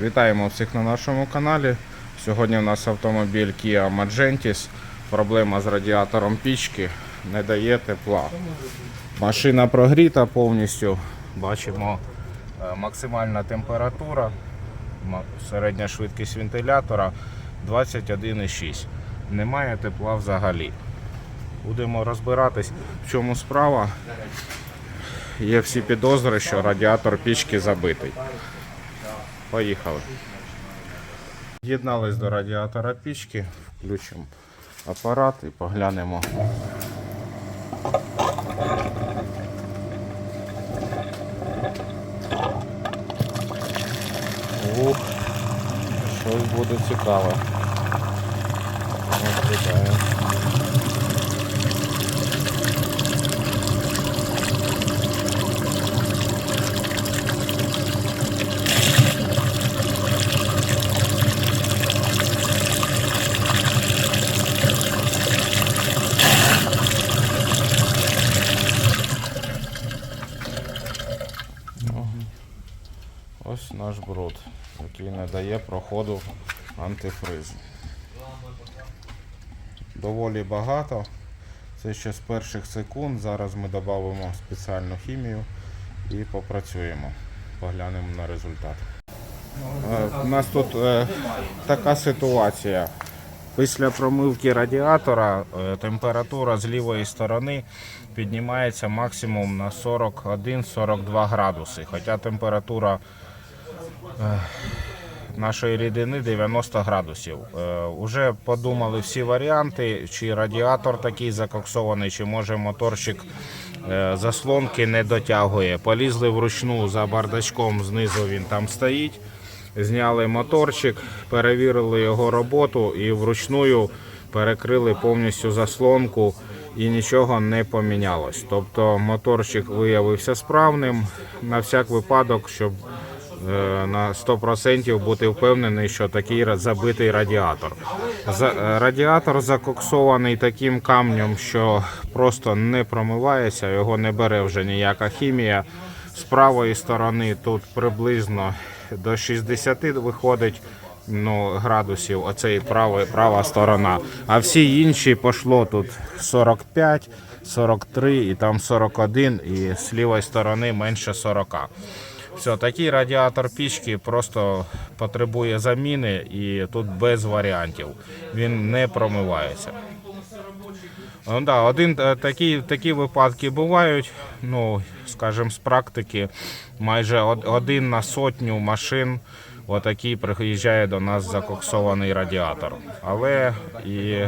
Вітаємо всіх на нашому каналі. Сьогодні у нас автомобіль Kia Magentis. Проблема з радіатором пічки, не дає тепла. Машина прогріта повністю. Бачимо е, максимальна температура, середня швидкість вентилятора 21,6. Немає тепла взагалі. Будемо розбиратись, в чому справа. Є всі підозри, що радіатор пічки забитий. Поїхали. Єднались до радіатора пічки, включимо апарат і поглянемо. Ух, щось буде цікаве. Наблюдаю. Бруд, який не дає проходу антифризу. Доволі багато. Це ще з перших секунд. Зараз ми додамо спеціальну хімію і попрацюємо. Поглянемо на результат. Е, У нас тут е, така ситуація. Після промивки радіатора е, температура з лівої сторони піднімається максимум на 41-42 градуси. Хоча температура нашої рідини 90 градусів. Е, Уже подумали всі варіанти, чи радіатор такий закоксований, чи може моторчик е, заслонки не дотягує. Полізли вручну за бардачком, знизу він там стоїть. Зняли моторчик, перевірили його роботу і вручную перекрили повністю заслонку і нічого не помінялось. Тобто моторчик виявився справним на всяк випадок, щоб е, на 100% бути впевнений, що такий забитий радіатор. Е, Радіатор закоксований таким камнем, що просто не промивається, його не бере вже ніяка хімія. З правої сторони тут приблизно до 60 виходить ну, градусів, оцей права, права сторона. А всі інші пошло тут 45, 43 і там 41, і з лівої сторони менше 40. Все, такий радіатор пічки просто потребує заміни і тут без варіантів. Він не промивається. Ну, да, один е, такі, такі випадки бувають. Ну, скажімо, з практики, майже один на сотню машин отакий приїжджає до нас закоксований радіатор. Але і,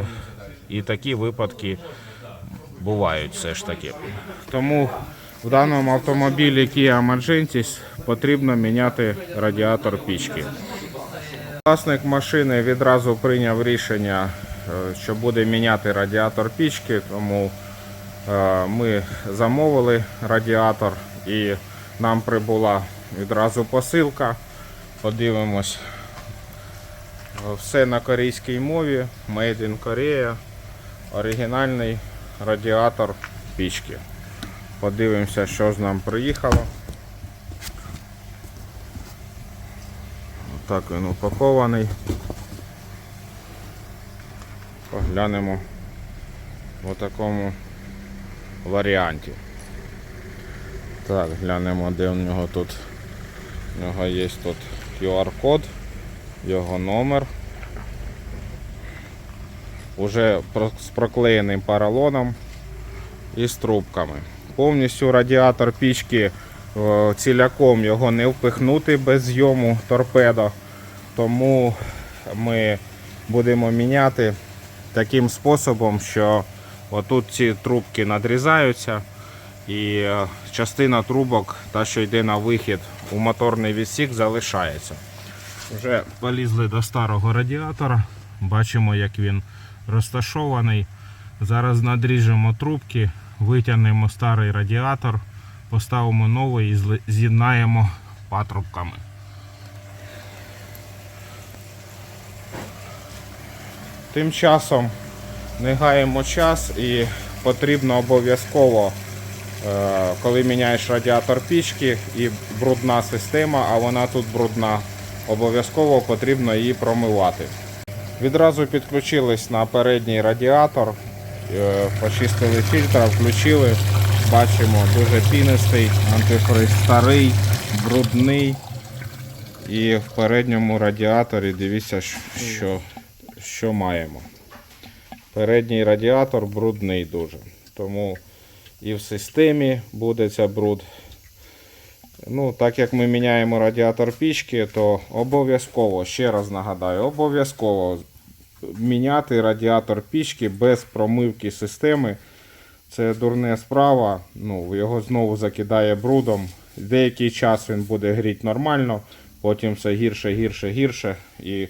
і такі випадки бувають все ж таки. Тому в даному автомобілі Kia Magentis потрібно міняти радіатор пічки. Власник машини відразу прийняв рішення, е, що буде міняти радіатор пічки, тому е, ми замовили радіатор і нам прибула відразу посилка. Подивимось. Все на корейській мові, Made in Korea, оригінальний радіатор пічки. Подивимося, що з нам приїхало. Так він упакований. Поглянемо в такому варіанті. Так, глянемо, де у нього тут. У нього є тут QR-код, його номер. Уже з проклеєним поролоном і з трубками. Повністю радіатор пічки е, ціляком його не впихнути без зйому торпедо. Тому ми будемо міняти таким способом, що отут ці трубки надрізаються і е, частина трубок, та що йде на вихід у моторний відсік, залишається. Вже полізли до старого радіатора, бачимо, як він розташований. Зараз надріжемо трубки, витягнемо старий радіатор, поставимо новий і з'єднаємо патрубками. Тим часом не гаємо час і потрібно обов'язково, е, коли міняєш радіатор пічки і брудна система, а вона тут брудна, обов'язково потрібно її промивати. Відразу підключились на передній радіатор, почистили фільтр, включили. Бачимо дуже пінистий, антифриз старий, брудний. І в передньому радіаторі дивіться, що, що маємо. Передній радіатор брудний дуже. Тому і в системі буде ця бруд. Ну, так як ми міняємо радіатор пічки, то обов'язково, ще раз нагадаю, обов'язково міняти радіатор пічки без промивки системи. Це дурна справа. Ну, його знову закидає брудом. Деякий час він буде гріти нормально, потім все гірше, гірше, гірше і,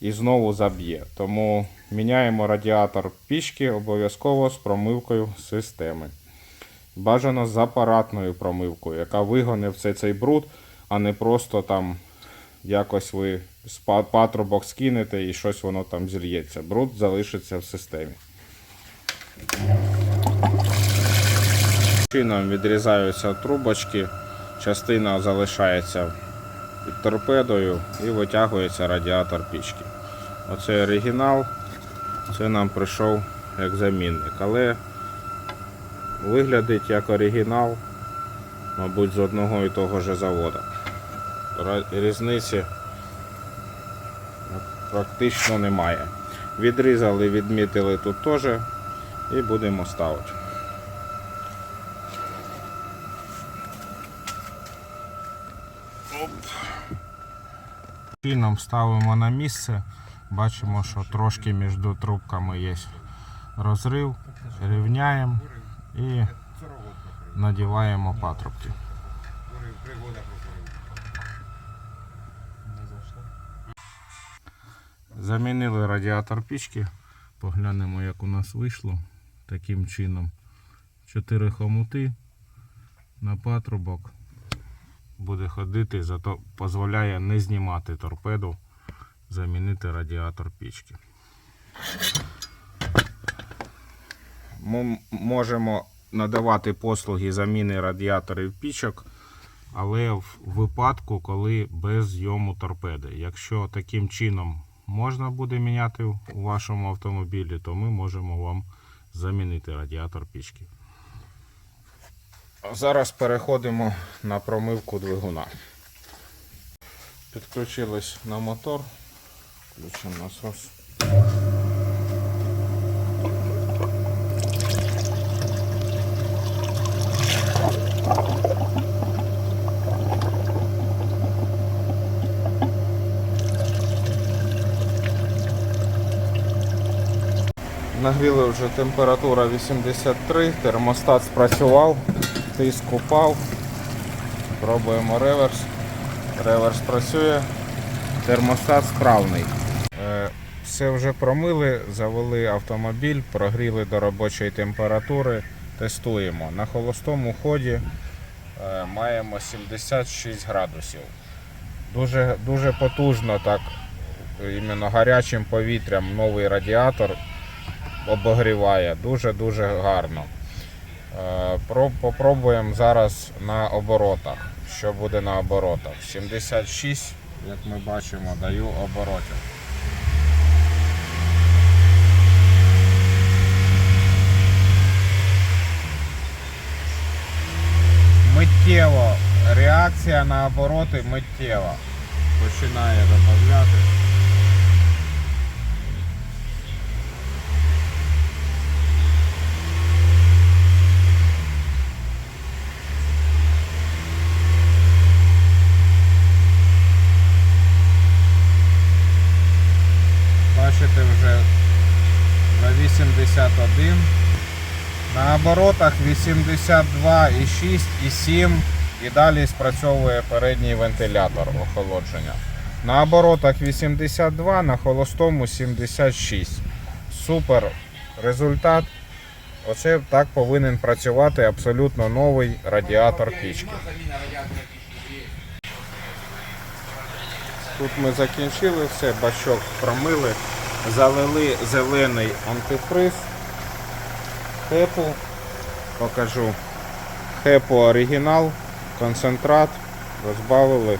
і знову заб'є. Тому міняємо радіатор пічки обов'язково з промивкою системи. Бажано з апаратною промивкою, яка вигоне все цей бруд, а не просто там якось ви з патрубок скинете і щось воно там зільється. Бруд залишиться в системі. Чином відрізаються трубочки, частина залишається під торпедою і витягується радіатор пічки. Оце оригінал, це нам прийшов як замінник. Але виглядить як оригінал, мабуть, з одного і того ж завода. Різниці практично немає. Відрізали, відмітили тут теж і будемо ставити. Чином ставимо на місце. Бачимо, що трошки між трубками є розрив. Рівняємо і надіваємо патрубки. Замінили радіатор пічки. Поглянемо, як у нас вийшло таким чином. Чотири хомути на патрубок буде ходити, зато дозволяє не знімати торпеду, замінити радіатор пічки. Ми можемо надавати послуги заміни радіаторів пічок, але в випадку, коли без зйому торпеди. Якщо таким чином можна буде міняти у вашому автомобілі, то ми можемо вам замінити радіатор пічки. Зараз переходимо на промивку двигуна. Підключились на мотор. Включимо насос. Нагріли вже температура 83, термостат спрацював, тиск упав. Пробуємо реверс. Реверс працює, термостат справний. Е, Все вже промили, завели автомобіль, прогріли до робочої температури, тестуємо. На холостому ході е, маємо 76 градусів. Дуже, дуже потужно так, іменно гарячим повітрям новий радіатор обогріває дуже-дуже гарно. Е, Попробуємо зараз на оборотах. Що буде на оборотах? 76, як ми бачимо, даю оборотів. Миттєво. Реакція на обороти миттєва. Починає додати. Бачите вже на 81. На оборотах 82,6 і 7 і далі спрацьовує передній вентилятор охолодження. На оборотах 82, на холостому 76. Супер результат. Оце так повинен працювати абсолютно новий радіатор пічки. Тут ми закінчили все, бачок промили, залили зелений антифриз. Хепу. Покажу. Хепу оригінал, концентрат, розбавили.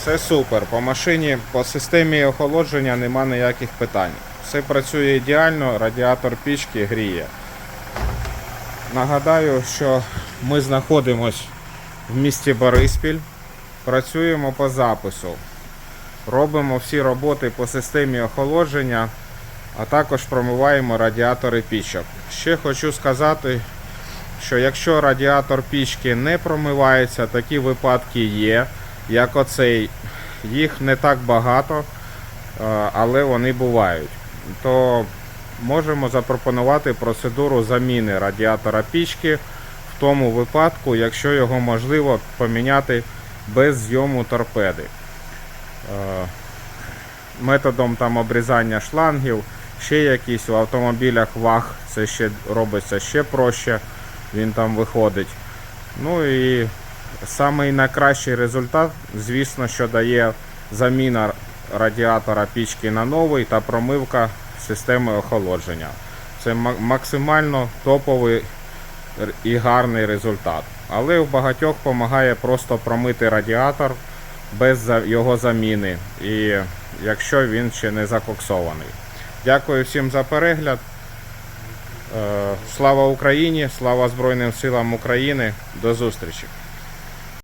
Все супер. По машині, по системі охолодження нема ніяких питань. Все працює ідеально, радіатор пічки гріє. Нагадаю, що ми знаходимось в місті Бориспіль, працюємо по запису. Робимо всі роботи по системі охолодження, а також промиваємо радіатори пічок. Ще хочу сказати, що якщо радіатор пічки не промивається, такі випадки є, як оцей. Їх не так багато, е, але вони бувають. То можемо запропонувати процедуру заміни радіатора пічки в тому випадку, якщо його можливо поміняти без зйому торпеди. Е, Методом там обрізання шлангів, ще якісь в автомобілях ваг, це ще робиться ще проще, він там виходить. Ну і самий найкращий результат, звісно, що дає заміна радіатора пічки на новий та промивка системи охолодження. Це максимально топовий і гарний результат. Але в багатьох допомагає просто промити радіатор без його заміни, і якщо він ще не закоксований. Дякую всім за перегляд. Е, Слава Україні! Слава Збройним силам України! До зустрічі!